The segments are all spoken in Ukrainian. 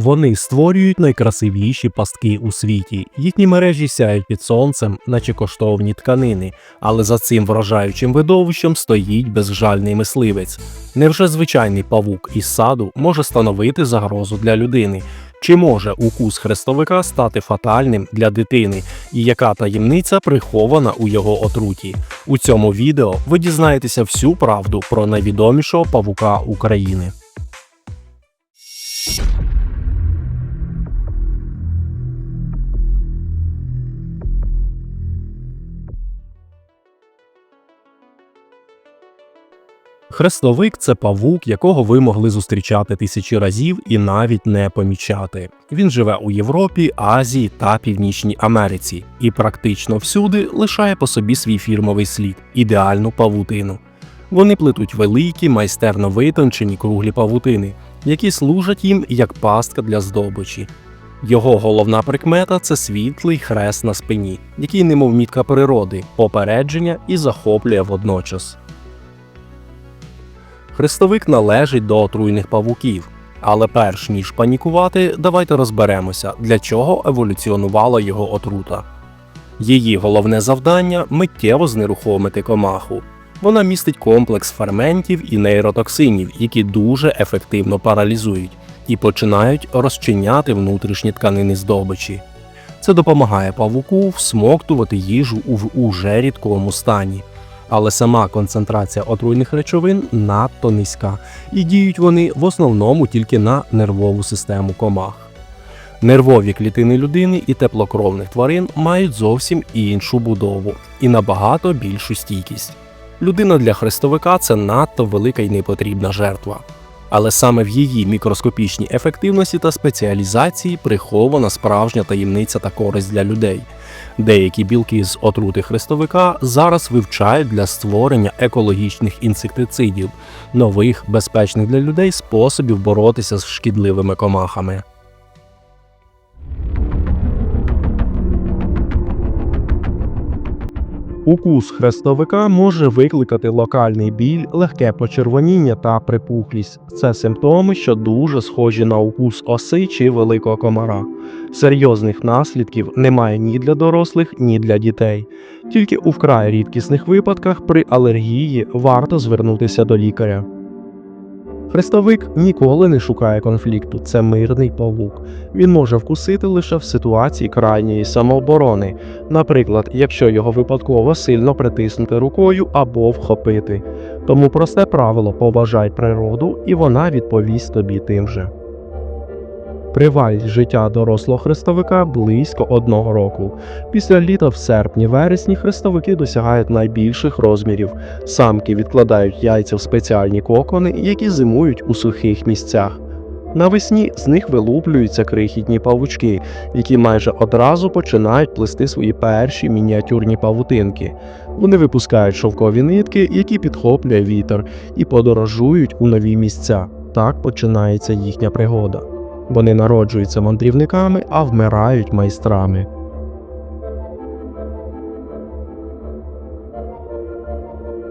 Вони створюють найкрасивіші пастки у світі. Їхні мережі сяють під сонцем, наче коштовні тканини, але за цим вражаючим видовищем стоїть безжальний мисливець. Невже звичайний павук із саду може становити загрозу для людини? Чи може укус хрестовика стати фатальним для дитини, і яка таємниця прихована у його отруті? У цьому відео ви дізнаєтеся всю правду про найвідомішого павука України. Хрестовик це павук, якого ви могли зустрічати тисячі разів і навіть не помічати. Він живе у Європі, Азії та Північній Америці і практично всюди лишає по собі свій фірмовий слід ідеальну павутину. Вони плетуть великі, майстерно витончені круглі павутини, які служать їм як пастка для здобичі. Його головна прикмета це світлий хрест на спині, який, немов мітка природи, попередження і захоплює водночас. Хрестовик належить до отруйних павуків. Але перш ніж панікувати, давайте розберемося, для чого еволюціонувала його отрута. Її головне завдання миттєво знерухомити комаху. Вона містить комплекс ферментів і нейротоксинів, які дуже ефективно паралізують і починають розчиняти внутрішні тканини здобичі. Це допомагає павуку всмоктувати їжу у уже рідкому стані але сама концентрація отруйних речовин надто низька, і діють вони в основному тільки на нервову систему комах. Нервові клітини людини і теплокровних тварин мають зовсім іншу будову і набагато більшу стійкість. Людина для хрестовика це надто велика і непотрібна жертва. Але саме в її мікроскопічній ефективності та спеціалізації прихована справжня таємниця та користь для людей. Деякі білки з отрути хрестовика зараз вивчають для створення екологічних інсектицидів, нових безпечних для людей способів боротися з шкідливими комахами. Укус хрестовика може викликати локальний біль, легке почервоніння та припухлість. Це симптоми, що дуже схожі на укус оси чи великого комара. Серйозних наслідків немає ні для дорослих, ні для дітей. Тільки у вкрай рідкісних випадках при алергії варто звернутися до лікаря. Хрестовик ніколи не шукає конфлікту, це мирний павук. Він може вкусити лише в ситуації крайньої самооборони, наприклад, якщо його випадково сильно притиснути рукою або вхопити. Тому просте правило поважай природу, і вона відповість тобі тим же. Тривалість життя дорослого хрестовика близько одного року. Після літа в серпні-вересні хрестовики досягають найбільших розмірів. Самки відкладають яйця в спеціальні кокони, які зимують у сухих місцях. Навесні з них вилуплюються крихітні павучки, які майже одразу починають плести свої перші мініатюрні павутинки. Вони випускають шовкові нитки, які підхоплює вітер, і подорожують у нові місця. Так починається їхня пригода. Вони народжуються мандрівниками, а вмирають майстрами.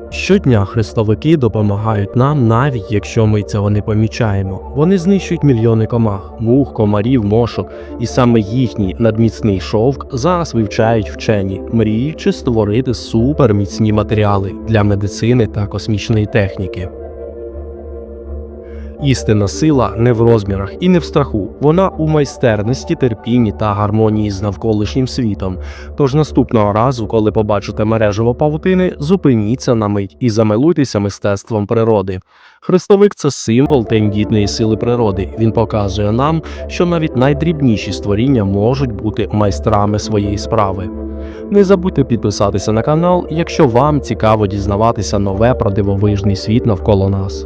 Щодня хрестовики допомагають нам, навіть якщо ми цього не помічаємо. Вони знищують мільйони комах, мух, комарів, мошок, і саме їхній надміцний шовк зараз вивчають вчені, мріючи створити суперміцні матеріали для медицини та космічної техніки. Істинна сила не в розмірах і не в страху. Вона у майстерності, терпінні та гармонії з навколишнім світом. Тож наступного разу, коли побачите мережево павутини, зупиніться на мить і замилуйтеся мистецтвом природи. Хрестовик це символ тендітної сили природи. Він показує нам, що навіть найдрібніші створіння можуть бути майстрами своєї справи. Не забудьте підписатися на канал, якщо вам цікаво дізнаватися нове про дивовижний світ навколо нас.